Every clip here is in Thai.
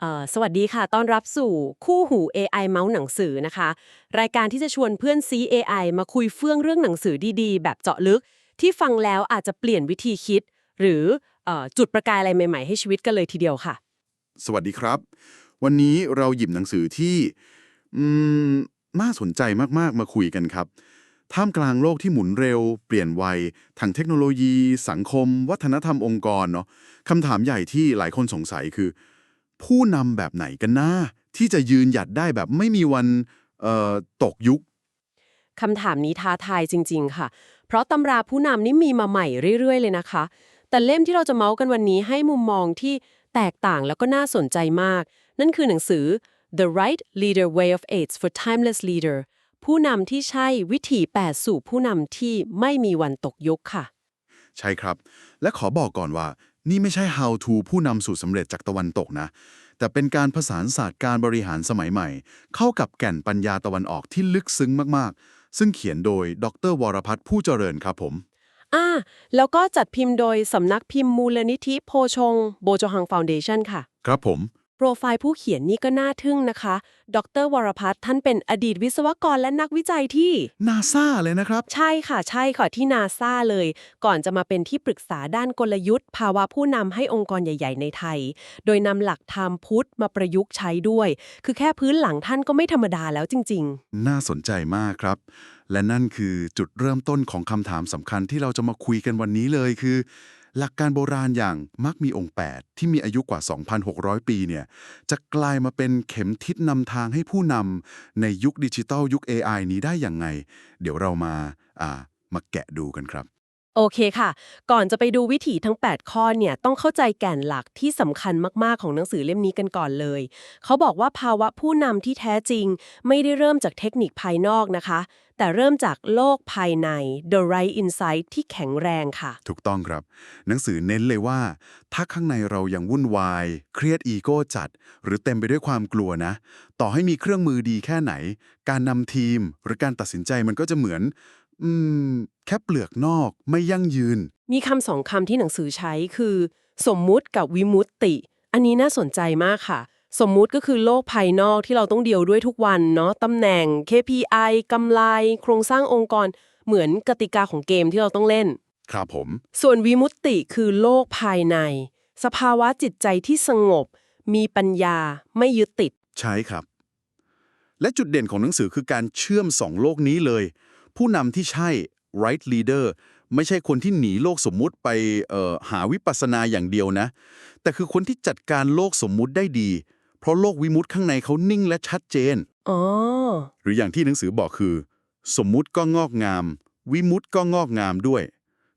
เอ่อสวัสดีค่ะ ต้อนรับสู่คู่หู AI เมาส์หนังสือนะคะ รายการที่จะชวนเพื่อนซี AI มาคุยเฟื่องเรื่องหนังสือดีๆ แบบเจาะลึก ที่ฟังแล้วอาจจะเปลี่ยนวิธีคิด หรือเออจุดประกายอะไรใหม่ๆ ให้ชีวิตกันเลยทีเดียวค่ะ สวัสดีครับ วันนี้เราหยิบหนังสือที่อืมน่าสนใจมากๆ มาคุยกันครับ ท่ามกลางโลกที่หมุนเร็ว เปลี่ยนไวทางเทคโนโลยี สังคม วัฒนธรรมองค์กรเนาะคำถามใหญ่ที่หลายคนสงสัยคือ ผู้นำแบบไหนกันนะที่จะยืนหยัดได้แบบไม่มีวันเอ่อตกยุคคำถามนี้ท้าทายจริง ๆ ค่ะ เพราะตำราผู้นำนี่มีมาใหม่เรื่อย ๆ เลยนะคะ แต่เล่มที่เราจะเมาส์กันวันนี้ให้มุมมองที่แตกต่างแล้วก็น่าสนใจมาก นั่นคือหนังสือ The Right Leader Way of AIDS for Timeless Leader ผู้นำที่ใช่วิถีแปดสู่ผู้นำที่ไม่มีวันตกยุคค่ะ ใช่ครับ และขอบอกก่อนว่า นี่ไม่ใช่ how to ผู้นำสู่สำเร็จจากตะวันตกนะ แต่เป็นการผสานศาสตร์การบริหารสมัยใหม่ เข้ากับแก่นปัญญาตะวันออกที่ลึกซึ้งมากๆ ซึ่งเขียนโดยดรวรพัฒน์ผู้เจริญครับผมอ่าแล้วก็จัดพิมพ์โดยสำนักพิมพ์มูลนิธิโพชงโบโจฮังฟาวเดชันค่ะ ครับผม โปรไฟล์ผู้เขียนนี่ก็น่าทึ่งนะคะ ดร วรพัฒน์ท่านเป็นอดีตวิศวกรและนักวิจัยที่นาซาเลยนะครับ ใช่ค่ะ ใช่ค่ะที่นาซาเลย ก่อนจะมาเป็นที่ปรึกษาด้านกลยุทธ์ ภาวะผู้นำให้องค์กรใหญ่ ๆ ในไทย โดยนำหลักธรรมพุทธมาประยุกต์ใช้ด้วย คือแค่พื้นหลังท่านก็ไม่ธรรมดาแล้วจริงน่าสนใจมากครับ และนั่นคือจุดเริ่มต้นของคำถามสำคัญที่เราจะมาคุยกันวันนี้เลยคือ หลักการโบราณอย่างมักมีองค์ 8 ที่มีอายุกว่า 2,600 ปีเนี่ยจะกลายมาเป็นเข็มทิศนำทางให้ผู้นำในยุคดิจิทัลยุค AI นี้ได้อย่างไง เดี๋ยวเรามาอ่ามาแกะดูกันครับ โอเคค่ะ ก่อนจะไปดูวิถีทั้ง 8 ข้อเนี่ยต้องเข้าใจแก่นหลักที่สำคัญมาก ๆ ของหนังสือเล่มนี้กันก่อนเลย เขาบอกว่าภาวะผู้นำที่แท้จริง ไม่ได้เริ่มจากเทคนิคภายนอกนะคะ แต่เริ่มจากโลกภายใน the right insight ที่แข็งแรงค่ะ ถูกต้องครับ หนังสือเน้นเลยว่า ถ้าข้างในเรายังวุ่นวาย เครียดอีโก้จัด หรือเต็มไปด้วยความกลัวนะ ต่อให้มีเครื่องมือดีแค่ไหน การนำทีมหรือการตัดสินใจมันก็จะเหมือน อืม แค่เปลือกนอกไม่ยั่งยืน มีคำสองคำที่หนังสือใช้คือ สมมุติกับวิมุตติ อันนี้น่าสนใจมากค่ะ สมมุติก็คือโลกภายนอกที่เราต้องเดียวด้วยทุกวันเนาะตำแหน่ง KPI กำไร โครงสร้างองค์กร เหมือนกติกาของเกมที่เราต้องเล่น ครับผม ส่วนวิมุตติคือโลกภายใน สภาวะจิตใจที่สงบ มีปัญญาไม่ยึดติด ใช่ครับ และจุดเด่นของหนังสือคือการเชื่อมสองโลกนี้เลย ผู้นำที่ใช่ right leader ไม่ใช่คนที่หนีโลกสมมุติไปเอ่อหาวิปัสสนาอย่างเดียวนะ แต่คือคนที่จัดการโลกสมมุติได้ดีเพ ราะโลกวิมุตติข้างในเขานิ่งและชัดเจน อ๋อ หรืออย่างที่หนังสือบอกคือ สมมุติก็งอกงาม วิมุตติก็งอกงามด้วย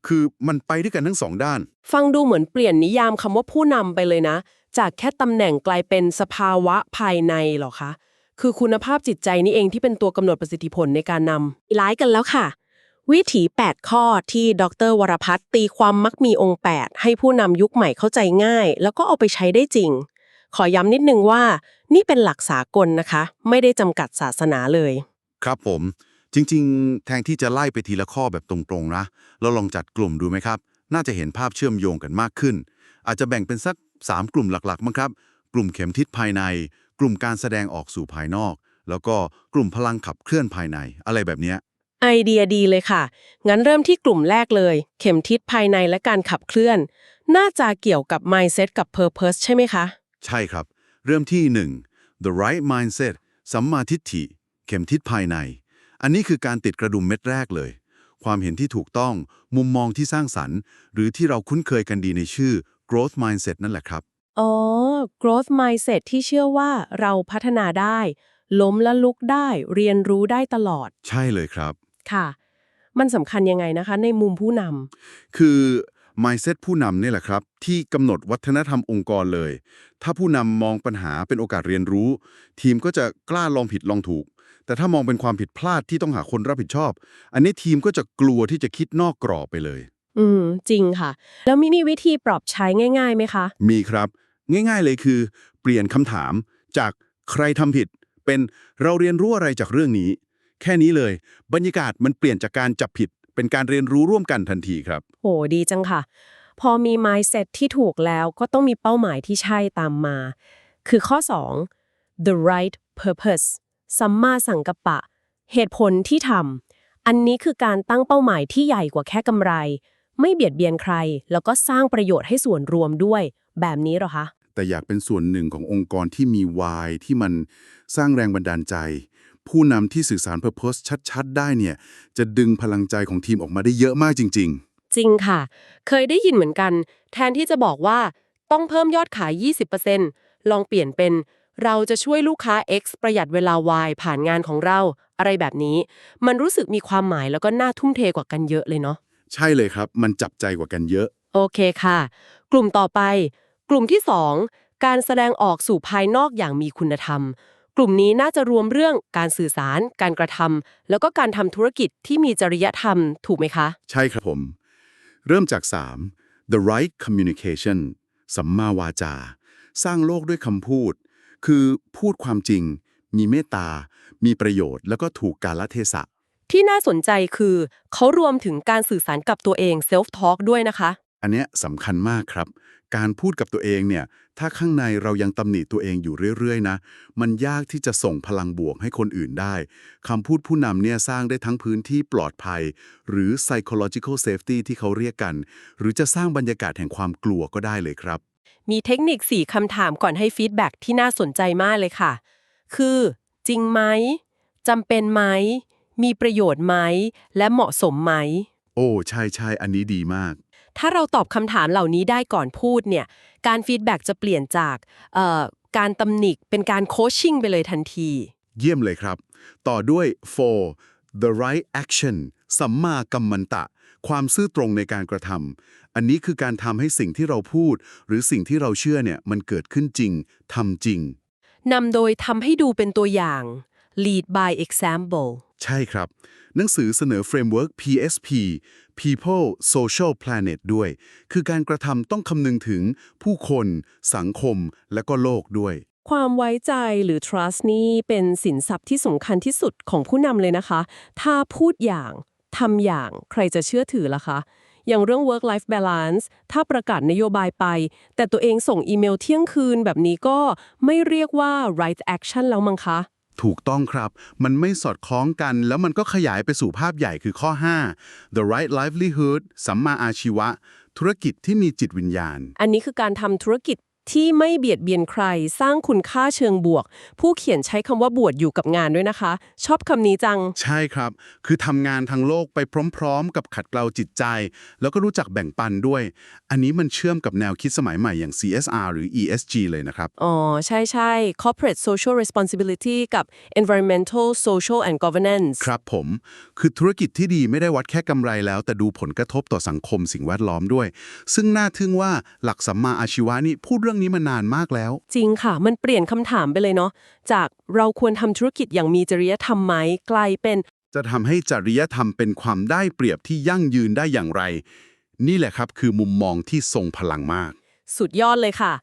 คือมันไปด้วยกันทั้งสองด้าน ฟังดูเหมือนเปลี่ยนนิยามคำว่าผู้นำไปเลยนะ จากแค่ตำแหน่งกลายเป็นสภาวะภายในเหรอคะ คือคุณภาพจิตใจนี่เองที่เป็นตัวกำหนดประสิทธิผลในการนำไลฟ์กันแล้วค่ะวิถี 8 ข้อที่ดร วรพัฒน์ตีความมักมีองค์ 8 ให้ผู้นำยุคใหม่เข้าใจง่าย แล้วก็เอาไปใช้ได้จริง ขอย้ำนิดนึงว่า นี่เป็นหลักสากลนะคะ ไม่ได้จำกัดศาสนาเลย ครับผม จริงๆ แทนที่จะไล่ไปทีละข้อแบบตรงๆนะ เราลองจัดกลุ่มดูไหมครับ น่าจะเห็นภาพเชื่อมโยงกันมากขึ้น อาจจะแบ่งเป็นสัก 3 กลุ่มหลักๆมั้งครับ กลุ่มเข็มทิศภายใน กลุ่มการแสดงออกสู่ภายนอก แล้วก็กลุ่มพลังขับเคลื่อนภายใน อะไรแบบเนี้ยไอเดียดีเลยค่ะ งั้นเริ่มที่กลุ่มแรกเลย เข็มทิศภายในและการขับเคลื่อน น่าจะเกี่ยวกับ mindset กับ purpose ใช่ไหมคะ ใช่ครับ เริ่มที่ 1. the right mindset สัมมาทิฏฐิ เข็มทิศภายใน อันนี้คือการติดกระดุมเม็ดแรกเลย ความเห็นที่ถูกต้อง มุมมองที่สร้างสรรค์ หรือที่เราคุ้นเคยกันดีในชื่อ growth mindset นั่นแหละครับ อ๋อ growth mindset ที่เชื่อว่าเราพัฒนาได้ ล้มและลุกได้ เรียนรู้ได้ตลอด ใช่เลยครับ ค่ะ มันสำคัญยังไงนะคะ ในมุมผู้นคือ mindset ผู้นำเนี่ยแหละครับ ที่กำหนดวัฒนธรรมองค์กรเลย ถ้าผู้นำมองปัญหาเป็นโอกาสเรียนรู้ ทีมก็จะกล้าลองผิดลองถูก แต่ถ้ามองเป็นความผิดพลาดที่ต้องหาคนรับผิดชอบ อันนี้ทีมก็จะกลัวที่จะคิดนอกกรอบไปเลยำอืม จริงค่ะ แล้วมีมีวิธีปรับใช้ง่ายๆไหมคะ มีครับ ง่ายๆเลยคือ เปลี่ยนคำถามจากใครทำผิด เป็นเราเรียนรู้อะไรจากเรื่องนี้ แค่นี้เลย บรรยากาศมันเปลี่ยนจากการจับผิด เป็นการเรียนรู้ร่วมกันทันทีครับ โหดีจังค่ะ พอมี mindset ที่ถูกแล้วก็ต้องมีเป้าหมายที่ใช่ตามมา คือข้อ 2 the right purpose สัมมาสังกัปปะ เหตุผลที่ทำอันนี้คือการตั้งเป้าหมายที่ใหญ่กว่าแค่กำไร ไม่เบียดเบียนใคร แล้วก็สร้างประโยชน์ให้ส่วนรวมด้วย แบบนี้เหรอคะ แต่อยากเป็นส่วนหนึ่งขององค์กรที่มีวายที่มันสร้างแรงบันดาลใจ ผู้นำที่สื่อสาร Purpose ชัด ๆ ได้เนี่ย จะดึงพลังใจของทีมออกมาได้เยอะมากจริงจริงค่ะ เคยได้ยินเหมือนกัน แทนที่จะบอกว่าต้องเพิ่มยอดขาย 20%ลองเปลี่ยนเป็น เราจะช่วยลูกค้า X ประหยัดเวลา Y ผ่านงานของเรา อะไรแบบนี้ มันรู้สึกมีความหมายแล้วก็น่าทุ่มเทกว่ากันเยอะเลยเนาะๆใช่เลยครับ มันจับใจกว่ากันเยอะ โอเคค่ะ กลุ่มต่อไป กลุ่มที่ 2 การแสดงออกสู่ภายนอกอย่างมีคุณธรรมก ลุ่มนี้น่าจะรวมเรื่องการสื่อสาร การกระทำแล้วก็การทำธุรกิจที่มีจริยธรรมถูกไหมคะ ใช่ครับผม เริ่มจาก 3 the right communication สัมมาวาจา สร้างโลกด้วยคำพูด คือพูดความจริง มีเมตตา มีประโยชน์ แล้วก็ถูกกาลเทศะ ที่น่าสนใจคือ เขารวมถึงการสื่อสารกับตัวเอง self talk ด้วยนะคะ อันเนี้ยสำคัญมากครับ การพูดกับตัวเองเนี่ย ถ้าข้างในเรายังตำหนิตัวเองอยู่เรื่อยๆนะ มันยากที่จะส่งพลังบวกให้คนอื่นได้ คำพูดผู้นำเนี่ยสร้างได้ทั้งพื้นที่ปลอดภัย หรือ psychological safety ที่เขาเรียกกัน หรือจะสร้างบรรยากาศแห่งความกลัวก็ได้เลยครับ มีเทคนิค 4คำถามก่อนให้ฟีดแบ็กที่น่าสนใจมากเลยค่ะ คือ จริงไหมจำเป็นไหม มีประโยชน์ไหม และเหมาะสมไหม โอ้ ใช่ใช่อันนี้ดีมาก ถ้าเราตอบคำถามเหล่านี้ได้ก่อนพูดเนี่ย การฟีดแบ็กจะเปลี่ยนจากเอ่อการตำหนิเป็นการโคชชิ่งไปเลยทันที เยี่ยมเลยครับ ต่อด้วย for the right action สัมมากัมมันตะ ความซื่อตรงในการกระทำอันนี้คือการทำให้สิ่งที่เราพูด หรือสิ่งที่เราเชื่อเนี่ยมันเกิดขึ้นจริงทำจริงนำโดยทำให้ดูเป็นตัวอย่าง lead by example ใช่ครับ หนังสือเสนอเฟรมเวิร์ก PSP People Social Planet ด้วย คือการกระทำต้องคำนึงถึงผู้คน สังคม และก็โลกด้วย ความไว้ใจหรือ trust นี่เป็นสินทรัพย์ที่สำคัญที่สุดของผู้นำเลยนะคะ ถ้าพูดอย่างทำอย่างใครจะเชื่อถือล่ะคะ อย่างเรื่อง work life balance ถ้าประกาศนโยบายไป แต่ตัวเองส่งอีเมลเที่ยงคืนแบบนี้ก็ไม่เรียกว่า right action แล้วมั้งคะ ถูกต้องครับ มันไม่สอดคล้องกัน แล้วมันก็ขยายไปสู่ภาพใหญ่คือข้อ 5 the right livelihood สัมมาอาชีวะ ธุรกิจที่มีจิตวิญญาณ อันนี้คือการทำธุรกิจ ที่ไม่เบียดเบียนใครสร้างคุณค่าเชิงบวก ผู้เขียนใช้คำว่าบวชอยู่กับงานด้วยนะคะ ชอบคำนี้จัง ใช่ครับ คือทำงานทางโลกไปพร้อม ๆ กับขัดเกลาจิตใจ แล้วก็รู้จักแบ่งปันด้วย อันนี้มันเชื่อมกับแนวคิดสมัยใหม่อย่าง CSR หรือ ESG เลยนะครับ อ๋อ ใช่ใช่ corporate social responsibility กับ environmental social and governance ครับผม คือธุรกิจที่ดีไม่ได้วัดแค่กำไรแล้ว แต่ดูผลกระทบต่อสังคมสิ่งแวดล้อมด้วย ซึ่งน่าทึ่งว่าหลักสัมมาอาชีวะนี่พูดเรื่องนี้มานานมากแล้ว จริงค่ะ มันเปลี่ยนคำถามไปเลยเนาะจากเราควรทำธุรกิจอย่างมีจริยธรรมไหมกลายเป็น จะทำให้จริยธรรมเป็นความได้เปรียบที่ยั่งยืนได้อย่างไร นี่แหละครับคือมุมมองที่ทรงพลังมาก สุดยอดเลยค่ะ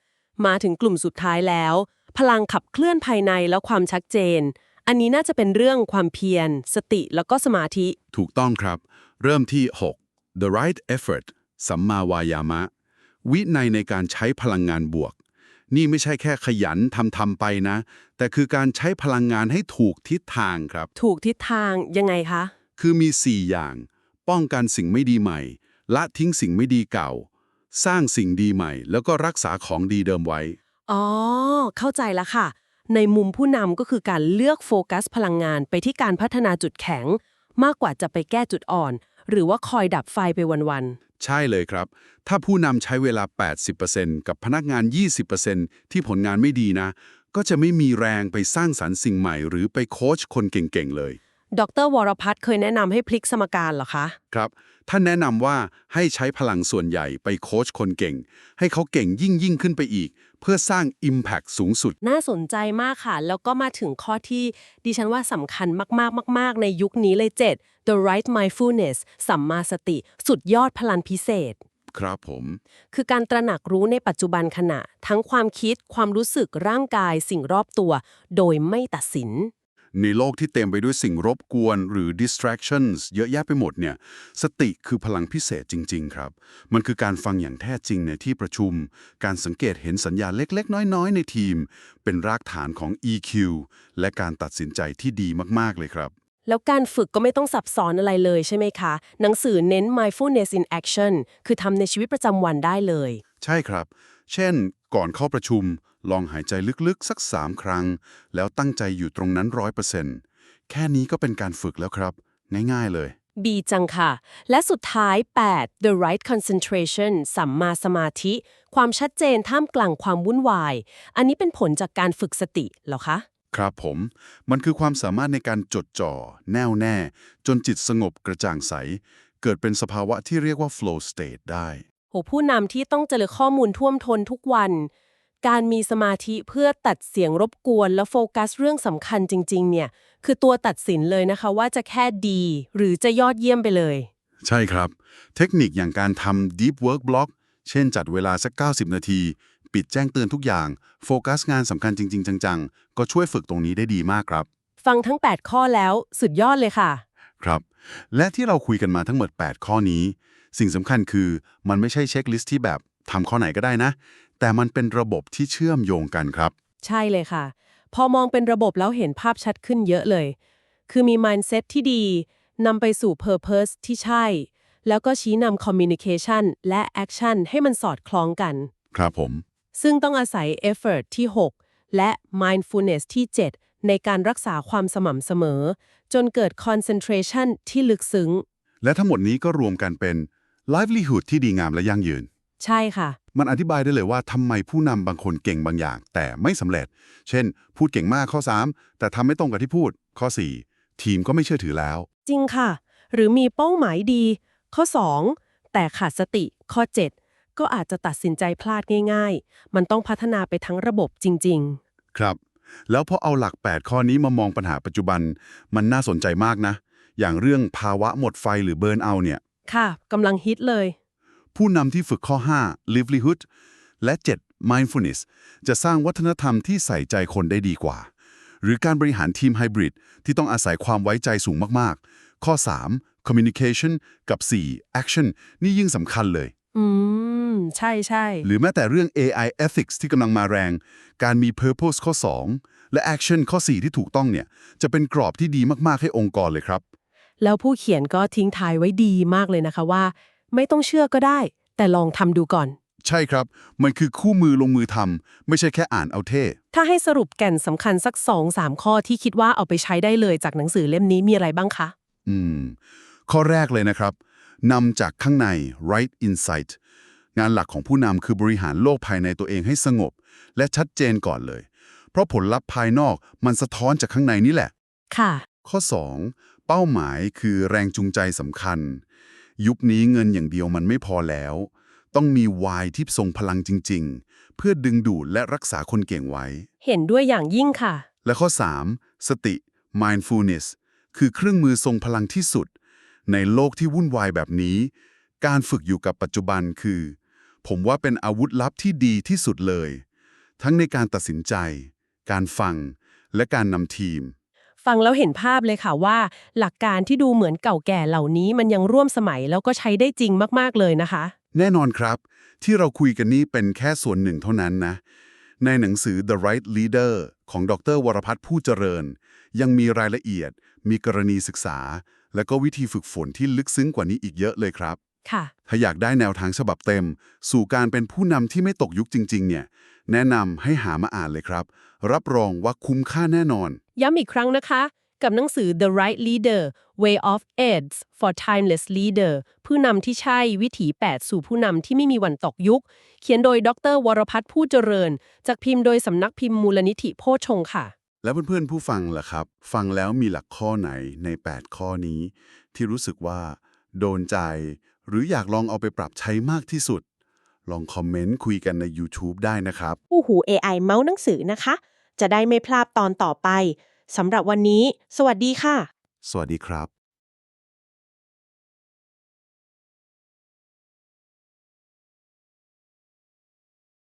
มาถึงกลุ่มสุดท้ายแล้ว พลังขับเคลื่อนภายในและความชัดเจน อันนี้น่าจะเป็นเรื่องความเพียร สติแล้วก็สมาธิ ถูกต้องครับ เริ่มที่ 6 the right effort สัมมาวายามะ วินัยในการใช้พลังงานบวก นี่ไม่ใช่แค่ขยันทำทำไปนะ แต่คือการใช้พลังงานให้ถูกทิศทางครับ ถูกทิศทางยังไงคะ คือมี 4 อย่าง ป้องกันสิ่งไม่ดีใหม่ ละทิ้งสิ่งไม่ดีเก่า สร้างสิ่งดีใหม่ แล้วก็รักษาของดีเดิมไว้ อ๋อ เข้าใจแล้วค่ะ ในมุมผู้นำก็คือการเลือกโฟกัสพลังงานไปที่การพัฒนาจุดแข็ง มากกว่าจะไปแก้จุดอ่อน หรือว่าคอยดับไฟไปวัน ใช่เลยครับ ถ้าผู้นำใช้เวลา 80%กับพนักงาน 20%ที่ผลงานไม่ดีนะ ก็จะไม่มีแรงไปสร้างสรรค์สิ่งใหม่ หรือไปโค้ชคนเก่งๆเลยๆดรวรพัฒน์เคยแนะนำให้พลิกสมการเหรอคะ ครับ ท่านแนะนำว่าให้ใช้พลังส่วนใหญ่ไปโค้ชคนเก่ง ให้เขาเก่งยิ่งยิ่งขึ้นไปอีก เพื่อสร้าง Impact สูงสุด น่าสนใจมากค่ะ แล้วก็มาถึงข้อที่ดิฉันว่าสำคัญมากๆมากๆในยุคนี้เลย7 the right mindfulness สัมมาสติ สุดยอดพลังพิเศษ ครับผม คือการตระหนักรู้ในปัจจุบันขณะ ทั้งความคิดความรู้สึกร่างกายสิ่งรอบตัว โดยไม่ตัดสิน ในโลกที่เต็มไปด้วยสิ่งรบกวนหรือ distractions เยอะแยะไปหมดเนี่ย สติคือพลังพิเศษจริง ๆ ครับ มันคือการฟังอย่างแท้จริงในที่ประชุม การสังเกตเห็นสัญญาณเล็ก ๆ น้อยๆ ในทีม เป็นรากฐานของ EQ และการตัดสินใจที่ดีมากๆเลยครับ แล้วการฝึกก็ไม่ต้องซับซ้อนอะไรเลยใช่ไหมคะ หนังสือเน้น mindfulness in action คือทำในชีวิตประจำวันได้เลย ใช่ครับ เช่น ก่อนเข้าประชุม ลองหายใจลึกๆ สัก 3 ครั้ง แล้วตั้งใจอยู่ตรงนั้น100%แค่นี้ก็เป็นการฝึกแล้วครับ ง่ายๆเลยบีจังค่ะ และสุดท้าย 8 the right concentration สัมมาสมาธิ ความชัดเจนท่ามกลางความวุ่นวาย อันนี้เป็นผลจากการฝึกสติเหรอคะ ครับผม มันคือความสามารถในการจดจ่อ แน่วแน่ จนจิตสงบกระจ่างใส เกิดเป็นสภาวะที่เรียกว่า flow state ได้ โหผู้นำที่ต้องเจริญข้อมูลท่วมท้นทุกวัน การมีสมาธิเพื่อตัดเสียงรบกวน และโฟกัสเรื่องสำคัญจริง ๆ เนี่ย คือตัวตัดสินเลยนะคะว่าจะแค่ดี หรือจะยอดเยี่ยมไปเลย ใช่ครับ เทคนิคอย่างการทำ deep work block เช่นจัดเวลาสัก 90 นาที ปิดแจ้งเตือนทุกอย่าง โฟกัสงานสำคัญจริง ๆ จัง ๆ ก็ช่วยฝึกตรงนี้ได้ดีมากครับ ฟังทั้ง 8 ข้อแล้วสุดยอดเลยค่ะ ครับ และที่เราคุยกันมาทั้งหมด 8 ข้อนี้ สิ่งสำคัญคือมันไม่ใช่เช็คลิสต์ที่แบบทำข้อไหนก็ได้นะ แต่มันเป็นระบบที่เชื่อมโยงกันครับ ใช่เลยค่ะ พอมองเป็นระบบแล้วเห็นภาพชัดขึ้นเยอะเลย คือมี mindset ที่ดีนำไปสู่ purpose ที่ใช่ แล้วก็ชี้นำ communication และ action ให้มันสอดคล้องกัน ครับผม ซึ่งต้องอาศัย effort ที่ 6 และ mindfulness ที่ 7 ในการรักษาความสม่ำเสมอ จนเกิด concentration ที่ลึกซึ้ง และทั้งหมดนี้ก็รวมกันเป็น livelihood ที่ดีงามและยั่งยืน ใช่ค่ะ มันอธิบายได้เลยว่าทำไมผู้นำบางคนเก่งบางอย่าง แต่ไม่สำเร็จ เช่น พูดเก่งมากข้อ 3 แต่ทำไม่ตรงกับที่พูด ข้อ 4 ทีมก็ไม่เชื่อถือแล้ว จริงค่ะ หรือมีเป้าหมายดี ข้อ 2 แต่ขาดสติข้อ 7 ก็อาจจะตัดสินใจพลาดง่าย ๆ มันต้องพัฒนาไปทั้งระบบจริงครับ แล้วพอเอาหลัก 8 ข้อนี้มามองปัญหาปัจจุบัน มันน่าสนใจมากนะ อย่างเรื่องภาวะหมดไฟหรือเบิร์นเอาเนี่ยๆค่ะกำลังฮิตเลย ผู้นำที่ฝึกข้อ 5 livelihood และ 7 mindfulness จะสร้างวัฒนธรรมที่ใส่ใจคนได้ดีกว่า หรือการบริหารทีมไฮบริดที่ต้องอาศัยความไว้ใจสูงมากๆ ข้อ 3 communication กับ 4 action นี่ยิ่งสำคัญเลย อืม ใช่ใช่ หรือแม้แต่เรื่อง AI ethics ที่กำลังมาแรง การมี purpose ข้อ 2 และ action ข้อ 4 ที่ถูกต้องเนี่ย จะเป็นกรอบที่ดีมากๆให้องค์กรเลยครับ แล้วผู้เขียนก็ทิ้งท้ายไว้ดีมากเลยนะคะว่า ไม่ต้องเชื่อก็ได้ แต่ลองทำดูก่อน ใช่ครับ มันคือคู่มือลงมือทำไม่ใช่แค่อ่านเอาเท่ ถ้าให้สรุปแก่นสำคัญสัก2-3ข้อที่คิดว่าเอาไปใช้ได้เลยจากหนังสือเล่มนี้มีอะไรบ้างคะอืม ข้อแรกเลยนะครับนำจากข้างใน right insight งานหลักของผู้นำคือบริหารโลกภายในตัวเองให้สงบ และชัดเจนก่อนเลย เพราะผลลัพธ์ภายนอกมันสะท้อนจากข้างในนี่แหละ ค่ะ ข้อ 2 เป้าหมายคือแรงจูงใจสำคัญ ยุคนี้เงินอย่างเดียวมันไม่พอแล้ว ต้องมีวายที่ทรงพลังจริง ๆ เพื่อดึงดูดและรักษาคนเก่งไว้ เห็นด้วยอย่างยิ่งค่ะ และข้อ 3 สติ mindfulness คือเครื่องมือทรงพลังที่สุด ในโลกที่วุ่นวายแบบนี้ การฝึกอยู่กับปัจจุบันคือ ผมว่าเป็นอาวุธลับที่ดีที่สุดเลย ทั้งในการตัดสินใจ การฟัง และการนำทีม ฟังแล้วเห็นภาพเลยค่ะว่า หลักการที่ดูเหมือนเก่าแก่เหล่านี้มันยังร่วมสมัยแล้วก็ใช้ได้จริงมากๆเลยนะคะ แน่นอนครับ ที่เราคุยกันนี้เป็นแค่ส่วนหนึ่งเท่านั้นนะ ในหนังสือ The Right Leader ของดร วรพัฒน์ผู้เจริญ ยังมีรายละเอียด มีกรณีศึกษา และก็วิธีฝึกฝนที่ลึกซึ้งกว่านี้อีกเยอะเลยครับ ค่ะ ถ้าอยากได้แนวทางฉบับเต็ม สู่การเป็นผู้นำที่ไม่ตกยุคจริง ๆ เนี่ย แนะนำให้หามาอ่านเลยครับ รับรองว่าคุ้มค่าแน่นอน ย้ำอีกครั้งนะคะ กับหนังสือ The Right Leader Way of AIDS for Timeless Leader ผู้นำที่ใช่วิถี 8 สู่ผู้นำที่ไม่มีวันตกยุค เขียนโดยดร วรพัฒน์ผู้เจริญ จากพิมพ์โดยสำนักพิมพ์มูลนิธิโพชฌงค์ค่ะ แล้วเพื่อนๆผู้ฟังล่ะครับ ฟังแล้วมีหลักข้อไหนใน 8 ข้อนี้ ที่รู้สึกว่า โดนใจ หรืออยากลองเอาไปปรับใช้มากที่สุด ลองคอมเมนต์คุยกันใน YouTube ได้นะครับคู่หู AI เมาส์หนังสือนะคะ จะได้ไม่พลาดตอนต่อไปสำหรับวันนี้ สวัสดีค่ะ สวัสดีครับ